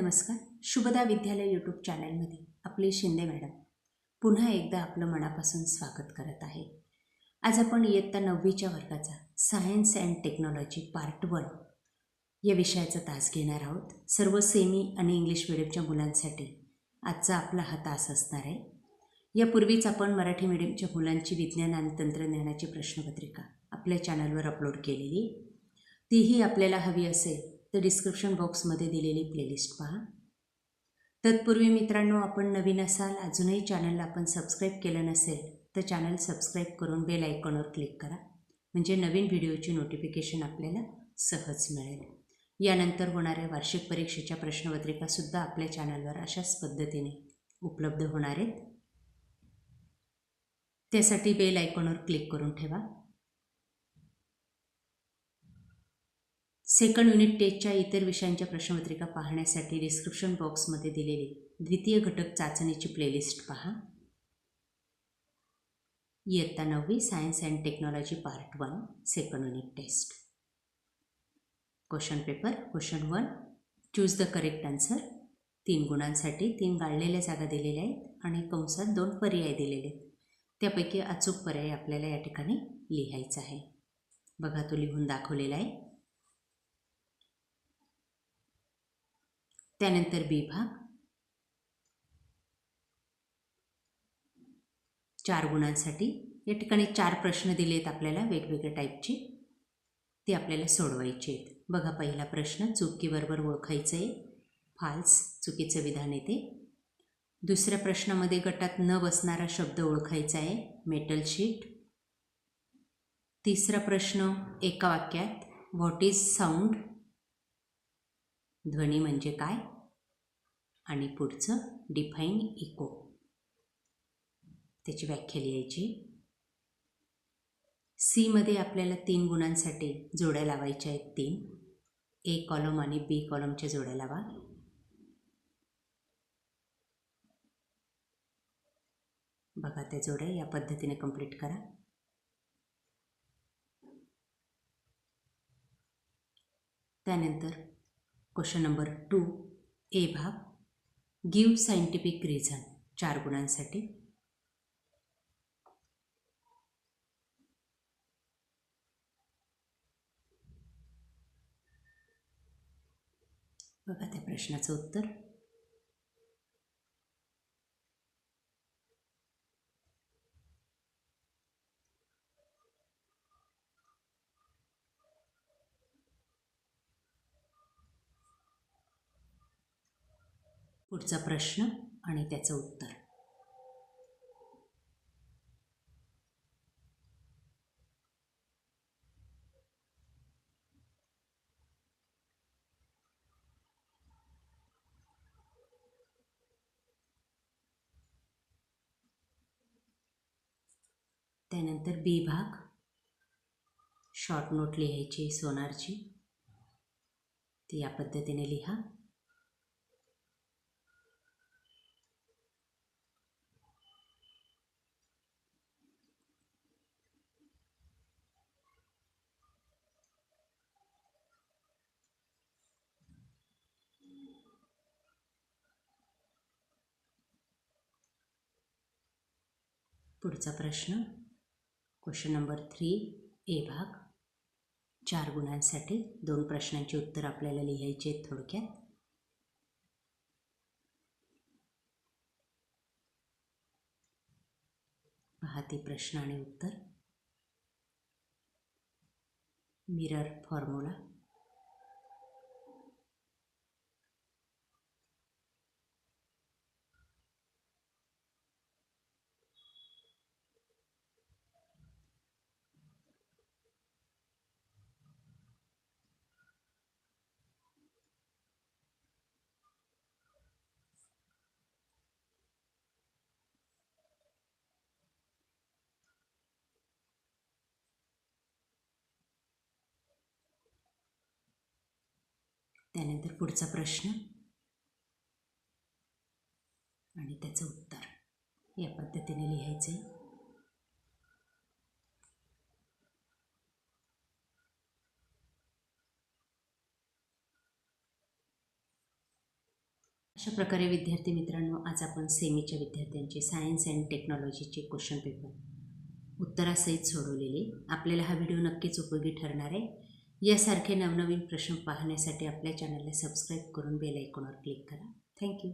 नमस्कार. शुभदा विद्यालय यूट्यूब चॅनलमध्ये आपले शिंदे मॅडम. पुन्हा एकदा आपलं मनापासून स्वागत करत आहे. आज आपण इयत्ता नववीच्या वर्गाचा science and technology part one या विषयाचा तास घेणार आहोत. सर्व सेमी आणि इंग्लिश मिडियमच्या मुलांसाठी आजचा आपला हा तास असणार आहे. यापूर्वीच आपण मराठी मिडियमच्या मुलांची विज्ञान आणि तंत्रज्ञानाची प्रश्नपत्रिका आपल्या चॅनलवर अपलोड केलेली. तीही आपल्याला हवी असेल तर डिस्क्रिप्शन बॉक्समध्ये दिलेली प्लेलिस्ट पहा. तत्पूर्वी मित्रांनो आपण नवीन असाल अजूनही चॅनलला आपण सबस्क्राईब केलं नसेल तर चॅनल सबस्क्राईब करून बेल आयकॉनवर क्लिक करा. म्हणजे नवीन व्हिडिओची नोटिफिकेशन आपल्याला सहज मिळेल. यानंतर होणाऱ्या वार्षिक परीक्षेच्या प्रश्नपत्रिकासुद्धा आपल्या चॅनलवर अशाच पद्धतीने उपलब्ध होणार आहेत. त्यासाठी बेल आयकॉनवर क्लिक करून ठेवा. सेकंड युनिट टेस्टच्या इतर विषयांच्या प्रश्नपत्रिका पाहण्यासाठी डिस्क्रिप्शन बॉक्समध्ये दिलेली द्वितीय घटक चाचणीची प्लेलिस्ट पहा. इयत्ता नववी science and technology part one second unit test question paper question one choose the correct answer तीन गुणांसाठी तीन गाळलेल्या जागा दिलेल्या आहेत आणि कंसात दोन पर्याय दिलेले आहेत. त्यापैकी अचूक पर्याय आपल्याला या ठिकाणी लिहायचा आहे. बघा तो लिहून दाखवलेला आहे. त्यानंतर बी भाग. चार गुणांसाठी या ठिकाणी चार प्रश्न दिले आहेत आपल्याला वेगवेगळ्या टाईपचे ते आपल्याला सोडवायचे आहेत. बघा पहिला प्रश्न चुकीबरोबर ओळखायचं आहे फाल्स चुकीचं विधान येते. दुसऱ्या प्रश्नामध्ये गटात न बसणारा शब्द ओळखायचा आहे. मेटल शीट तिसरा प्रश्न एका वाक्यात व्हॉट इज साऊंड ध्वनी म्हणजे काय? आणि पुढचं डिफाईन इको त्याची व्याख्या लिहायची. सीमध्ये आपल्याला तीन गुणांसाठी जोड्या लावायच्या आहेत तीन. ए कॉलम आणि बी कॉलमच्या जोड्या लावा. बघा त्या जोड्या या पद्धतीने कंप्लीट करा. त्यानंतर क्वेश्चन नंबर टू. ए भाग. गिव सायंटिफिक रिझन चार गुणांसाठी. बघा त्या प्रश्नाचं उत्तर. पुढचा प्रश्न आणि त्याचं उत्तर. त्यानंतर बी भाग. शॉर्ट नोट लिहायची सोनारची ती या पद्धतीने लिहा. पुढचा प्रश्न. क्वेश्चन नंबर थ्री ए भाग. चार गुणांसाठी दोन प्रश्नांची उत्तर आपल्याला लिहायची आहेत थोडक्यात. पहा ते प्रश्न आणि उत्तर. मिरर फॉर्म्युला त्यानंतर पुढचा प्रश्न. आणि त्याचं उत्तर. या पद्धतीने लिहायचं आहे अशा प्रकारे विद्यार्थी मित्रांनो आज आपण सेमीच्या विद्यार्थ्यांचे सायन्स अँड टेक्नॉलॉजीचे क्वेश्चन पेपर उत्तरासहित सोडवलेले. आपल्याला हा व्हिडिओ नक्कीच उपयोगी ठरणार आहे. यासारखे नवनवीन प्रश्न पाहण्यासाठी आपल्या चॅनलला सबस्क्राईब करून बेल आयकॉनवर क्लिक करा. थँक्यू.